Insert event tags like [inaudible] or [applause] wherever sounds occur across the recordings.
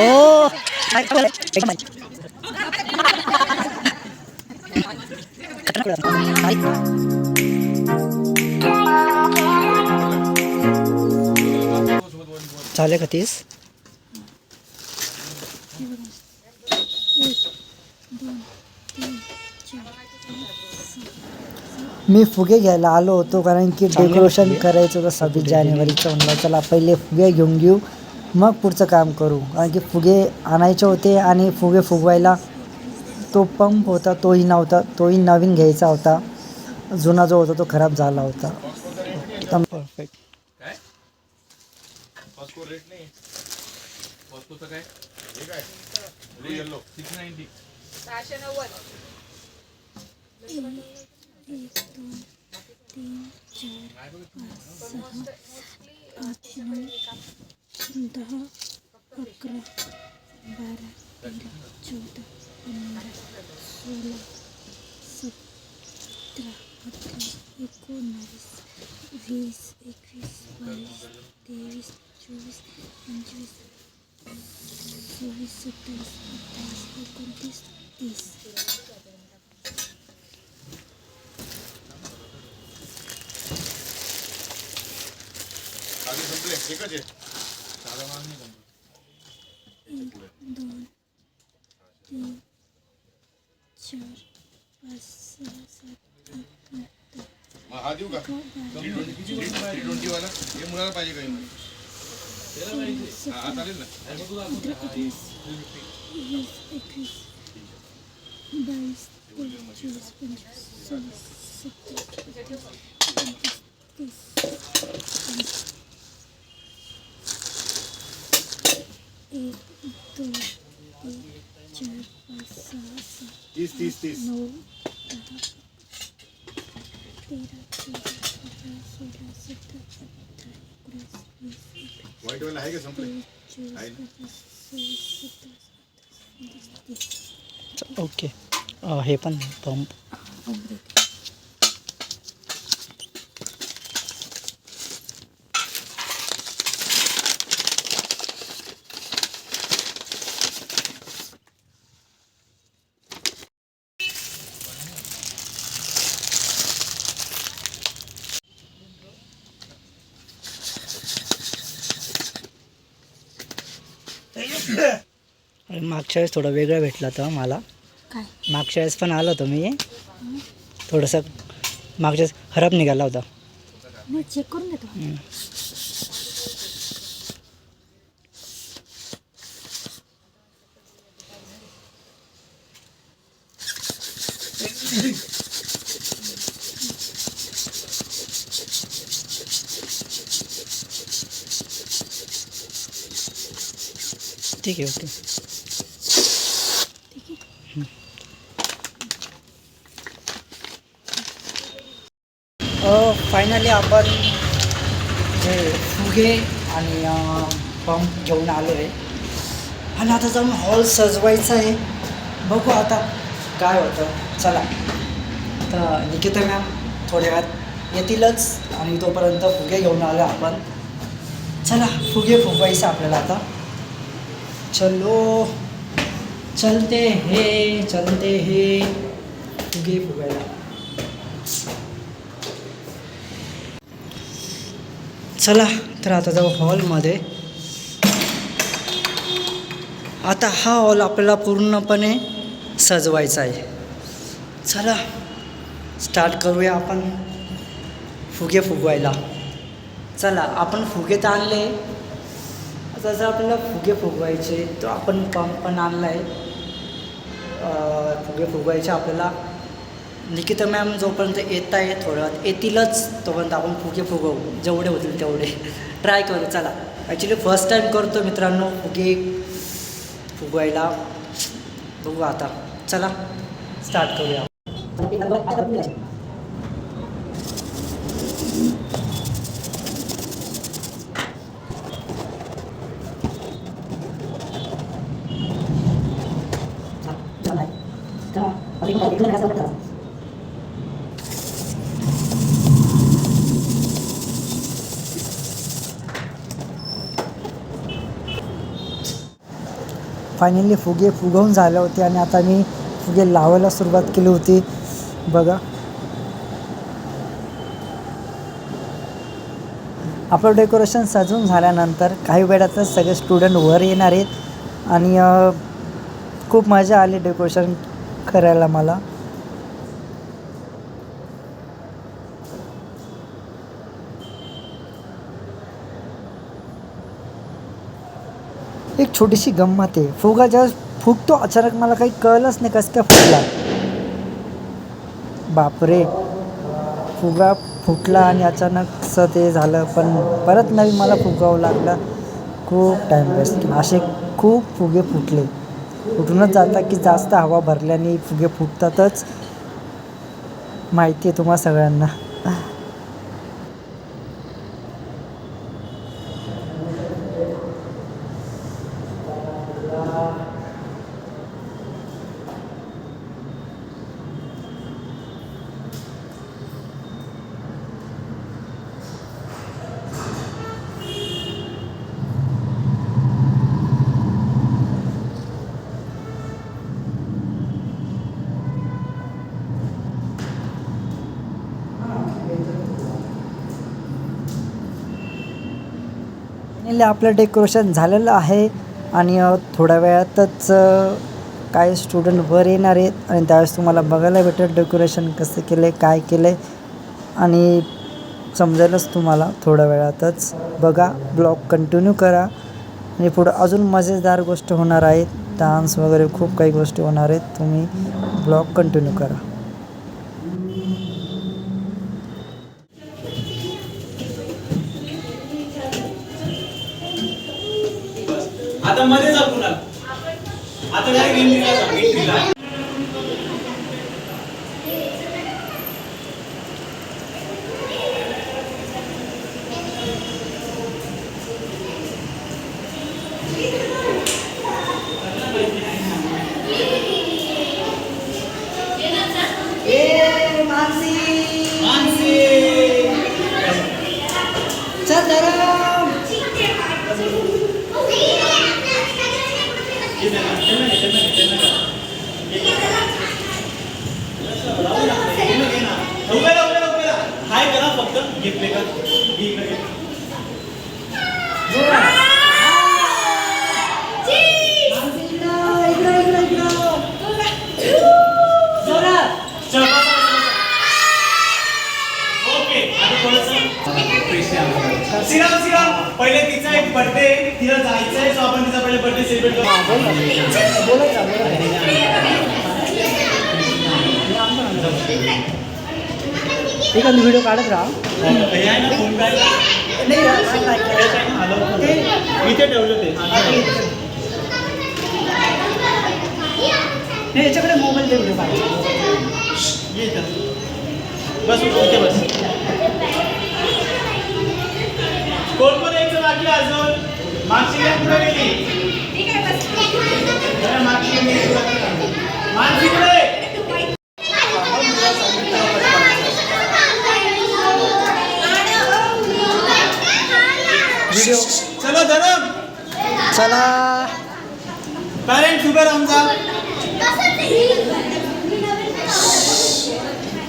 Oh, ay, wala. Ay, kamay. Katanak ko lang. Ay. चालेल का तीस मी फुगे घ्यायला आलो होतो कारण की डेकोरेशन करायचं होतं सव्वीस जानेवारीचं म्हणलं चला पहिले फुगे घेऊन घेऊ. मग पुढचं काम करू. कारण की फुगे आणायचे होते आणि फुगे फुगवायला तो पंप होता तोही नव्हता. तोही नवीन घ्यायचा होता. जुना जो होता तो खराब झाला होता. परफेक्ट काय? पॉस्को रेट नाही पॉस्कोचं काय हे काय ब्लू आधी संपले एकच आहे. साधा माल नाही संपला. एक दोन तीन चार पाच सहा सात आठ नऊ दहा. मग हा देऊ का? थ्री ट्वेंटी वाला? हे मुलाला पाहिजे काही हा चालेल ना. बावीस तेवीस चोवीस पंचवीस सव्वीस सत्तावीस अठ्ठावीस एकोणतीस तीस एक दोन तीन चार पाच सहा सात तीस तीस तीस नऊ दहा तेरा चौदा पंधरा सोळा सतरा अठरा एकोणीस वीस एकवीस व्हाईट वाला आहे का संपले तेवीस चोवीस आहे ना? पंचवीस सव्वीस सत्तावीस अठ्ठावीस एकोणतीस तीस ओके हे पण पंप मागच्या वेळेस थोडं वेगळं भेटलं होतं मला. काय? मागच्या वेळेस पण आलो होतो मी. थोडंसं मागच्या वेळेस खराब निघाला होता. चेक करून हम्म. ठीक आहे ओके. फायनली आपण जे फुगे आणि पंप घेऊन आलो आहे आणि आता जाऊन हॉल सजवायचा आहे. बघू आता काय होतं. चला. तर निकिता मॅम थोड्या वेळात येतीलच आणि तोपर्यंत फुगे घेऊन आलो आपण. चला फुगे फुगवायचं आपल्याला आता. चलो. चलते हे चलते हे. फुगे फुगायला चला तर आता जाऊ हॉलमध्ये. आता हा हॉल आपल्याला पूर्णपणे सजवायचा आहे. चला स्टार्ट करूया आपण फुगे फुगवायला. चला आपण फुगे तर आणले. आता जर आपल्याला फुगे फुगवायचे तर आपण पंप पण आणला आहे फुगे फुगवायचे आपल्याला. निकिता मॅम जोपर्यंत येत आहे थोड्या येतीलच तोपर्यंत आपण फुगे फुगवू. जेवढे होतील तेवढे. ट्राय करू चला. ॲक्च्युली फर्स्ट टाईम करतो मित्रांनो फुगे फुगवायला. बघू आता. चला स्टार्ट करूया. फायनली फुगे फुगवून झाले होते आणि आता मी फुगे लावायला सुरुवात केली होती. बघा. आपलं डेकोरेशन सजवून झाल्यानंतर काही वेळातच सगळे स्टुडंट वर येणार आहेत. आणि खूप मजा आली डेकोरेशन करायला मला. एक छोटीशी गंमत आहे. फुगा जेव्हा फुगतो अचानक मला काही कळलंच नाही कसं काय फुगला. बापरे. फुगा फुटला आणि अचानकचं ते झालं पण परत नवीन मला फुगावं लागलं. खूप टाईम वेस्ट असे खूप फुगे फुटले. फुटूनच जातात की जास्त हवा भरल्याने फुगे फुटतातच. माहिती आहे तुम्हा सगळ्यांना. फायनली आपलं डेकोरेशन झालेलं आहे आणि थोड्या वेळातच काही स्टुडंट वर येणार आहेत आणि त्यावेळेस तुम्हाला बघायला भेटेल डेकोरेशन कसं केलं आहे काय केलं आहे आणि समजेलच तुम्हाला थोड्या वेळातच. बघा ब्लॉग कंटिन्यू करा. आणि पुढं अजून मजेदार गोष्ट होणार आहेत. डान्स वगैरे खूप काही गोष्टी होणार आहेत. तुम्ही ब्लॉग कंटिन्यू करा. आता मध्ये जा कुणाल आता डायरेक्ट एंट्रीला जा. एंट्रीला मानसी उभे राहा, उभे राहा, उभे राहा. हाय करा फक्त घेतले का घे इकडे घे. चल, बसा, बसा, बसा. ओके आता थोडंसं श्रीराम श्रीराम पहिले तिचा एक बर्थडे तिला जायचंय सो आपण तिचा पहिले बर्थडे सेलिब्रेट करू. एखादी व्हिडिओ काढत राहा हे आहे. इथे ठेवलं ते याच्याकडे मोबाईल दे व्हिडिओ इथं. बस इथे बस कोण कोण यायचं बाकी अजून मागची कुठे गेली मागची. मागची कुठे व्हिडिओ चलो धरम चला. पॅरेंट्स उभे राहून जा.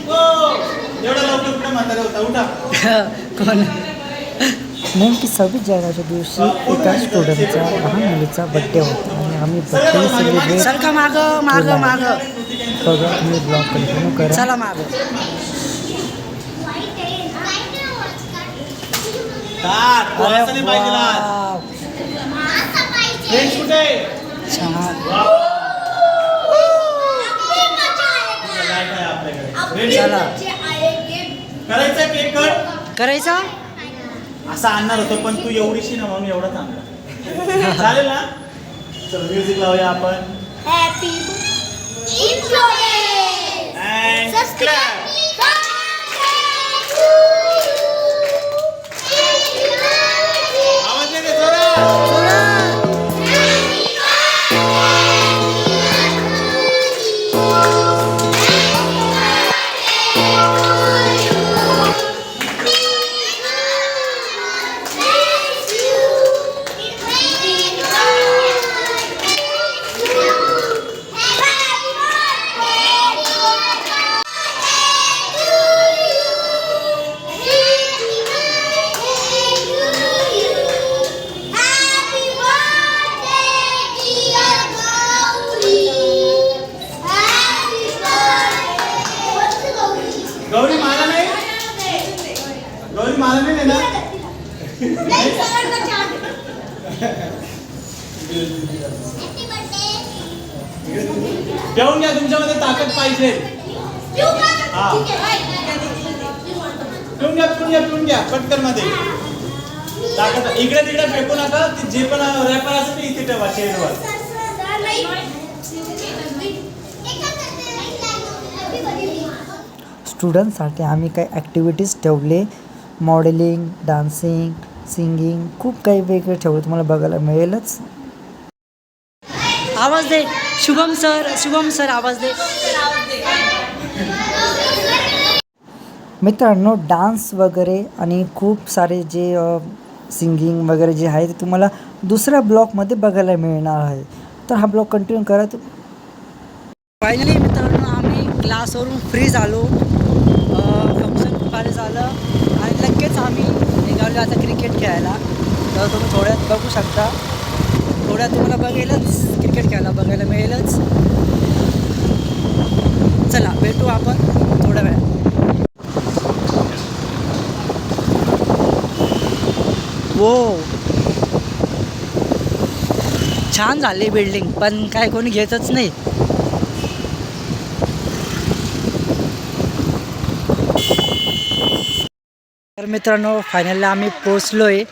हो एवढा लवकर कुठे म्हातारा होता? उठा. [laughs] कोण? नेमकी सव्वीस जानेवारीच्या दिवशी एका स्टुडंटचा लहान मुलीचा बड्डे होता आणि आम्ही बड्डे सेलिब्रेट सरका माग. माग माग बघा तुम्ही ब्लॉग कंटिन्यू करा. चला माग. ताट वाव, करायचा केक कट करायचा? असा आणणार होतो पण तू एवढीशी ना म्हणून एवढाच आणला चालेल ना? चल म्युझिक लावूया आपण. Influence! घेऊन घ्या तुमच्यामध्ये ताकद पाहिजे. हा. पिऊन घ्या पिऊन घ्या पिऊन घ्या पटकनमध्ये ताकद इकडे तिकडे फेकू नका ते जे पण रॅपर असेल ते इथे ठेवा चेअरवर स्टुडंटसाठी आम्ही काही ॲक्टिव्हिटीज ठेवले. मॉडेलिंग डान्सिंग सिंगिंग खूप काही वेगळे ठेवले तुम्हाला बघायला मिळेलच. आवाज दे. शुभम सर शुभम सर आवाज दे. मित्रांनो डान्स वगैरे आणि खूप सारे जे सिंगिंग वगैरे जे आहे ते तुम्हाला दुसऱ्या ब्लॉकमध्ये बघायला मिळणार आहे. तर हा ब्लॉग कंटिन्यू करा. फायनली मित्रांनो आम्ही क्लासवरून फ्री झालो फंक्शन फार झालं. आणि लगेच आम्ही निघालो आता क्रिकेट खेळायला. तर तुम्ही थोड्यात बघू शकता. थोड्यात तुम्हाला बघेलच. क्रिकेट खेळायला बघायला मिळेलच. चला भेटू आपण थोड्या वेळात. वो छान झाली बिल्डिंग पण काय कोणी घेतच नाही. तर मित्रांनो फायनलला आम्ही पोचलो आहे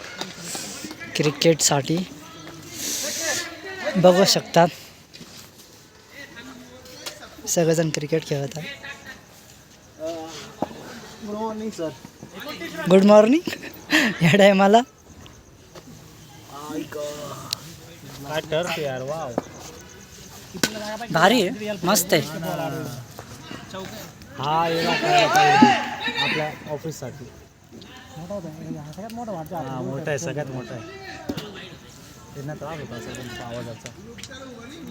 क्रिकेटसाठी बघू शकतात. सगळेजण क्रिकेट खेळत आहे good morning sir good morning या टायमाला काय टर्फ यार वाव भारी आहे. मस्त आहे. हा आपल्या ऑफिससाठी हा मोठा आहे सगळ्यात मोठा आहे. त्यांना त्रास होता असा त्यांचा आवाजाचा.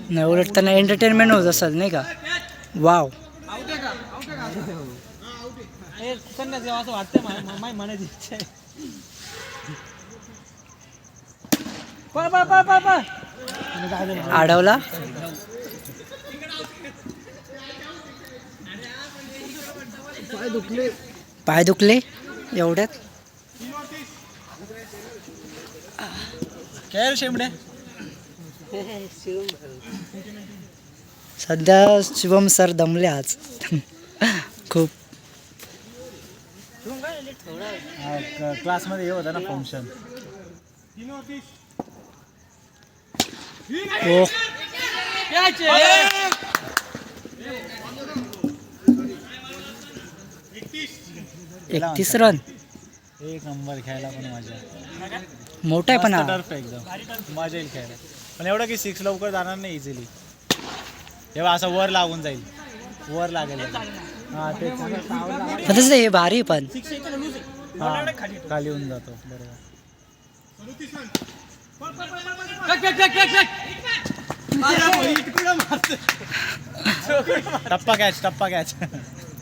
नाही उलट त्यांना एंटरटेनमेंट होत असेल नाही का? वाव असं वाटतंय मला म्हणायची इच्छा आहे. पळ पळ पळ पळ पळ. आडवला? पाय दुखले? एवढ्यात? खेळ शेमडे सध्या शिवम सर दमले आज. खूप. क्लासमध्ये हे होतं ना फंक्शन ओ एकतीस रन एक नंबर खेळायला पण मजा. मोठा आहे पण हा. टर्फ एकदम. मजा येईल खेळायला. पण एवढं की सिक्स लवकर जाणार नाही इझिली तेव्हा असं वर लागून जाईल. वर लागेल. हा तेच पण तसं हे भारी आहे पण. हा खाली येऊन जातो. बरोबर. टप्पा कॅच टप्पा कॅच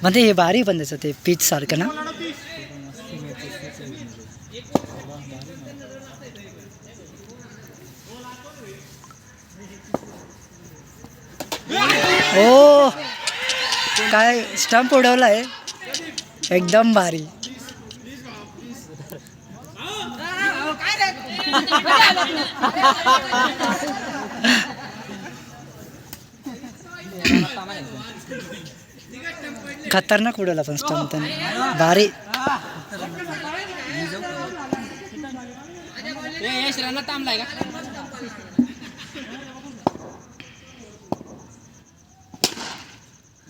म्हणजे हे भारी आहे पण त्याचं ते पीच सारखं ना. ओ काय स्टंप आहे एकदम भारी. खतरनाक उडवला पण स्टंप त्याने. भारी.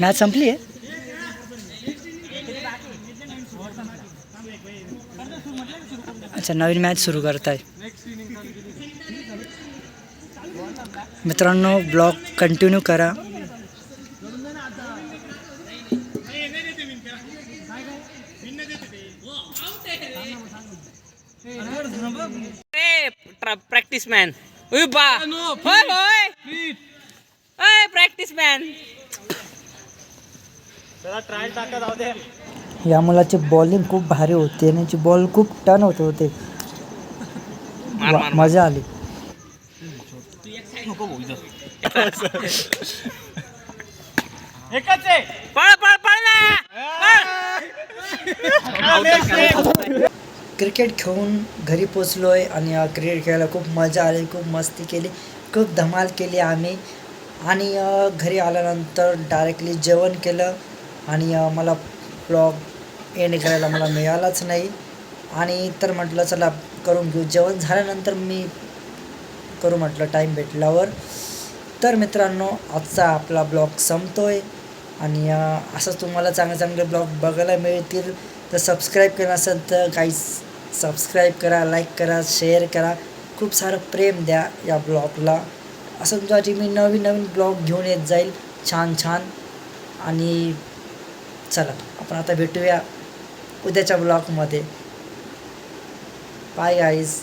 मॅच संपली आहे? अच्छा नवीन मॅच सुरू करताय. मित्रांनो ब्लॉग कंटिन्यू करा. प्रॅक्टिस मॅन बा होय होय प्रॅक्टिस मॅन चला ट्रायल टाका जाऊ दे. या मुलाची बॉलिंग खूप भारी होती आणि याची बॉल खूप टर्न होत होते. मार, वा- मार. मजा आली. एकच. आहे पळ पळ पळ. ना क्रिकेट खेळून घरी पोचलो आहे आणि क्रिकेट खेळायला खूप मजा आली खूप मस्ती केली खूप धमाल केली आम्ही. आणि घरी आल्यानंतर डायरेक्टली जेवण केलं आणि मला ब्लॉग एंड करायला मला मिळालाच नाही. आणि तर म्हटलं चला करून घेऊ. जेवण झाल्यानंतर मी करू म्हटलं टाईम भेटल्यावर. तर मित्रांनो आजचा आपला ब्लॉग आहे आणि असं असंच तुम्हाला चांगले चांगले ब्लॉग बघायला मिळतील. तर सबस्क्राईब केलं असेल तर काहीच सबस्क्राईब करा लाईक करा शेअर करा. खूप सारं प्रेम द्या या ब्लॉगला असं तुमच्यासाठी मी नवीन नवीन ब्लॉग घेऊन येत जाईल. छान छान. आणि चला आपण आता भेटूया उद्याच्या ब्लॉगमध्ये बाय गाईज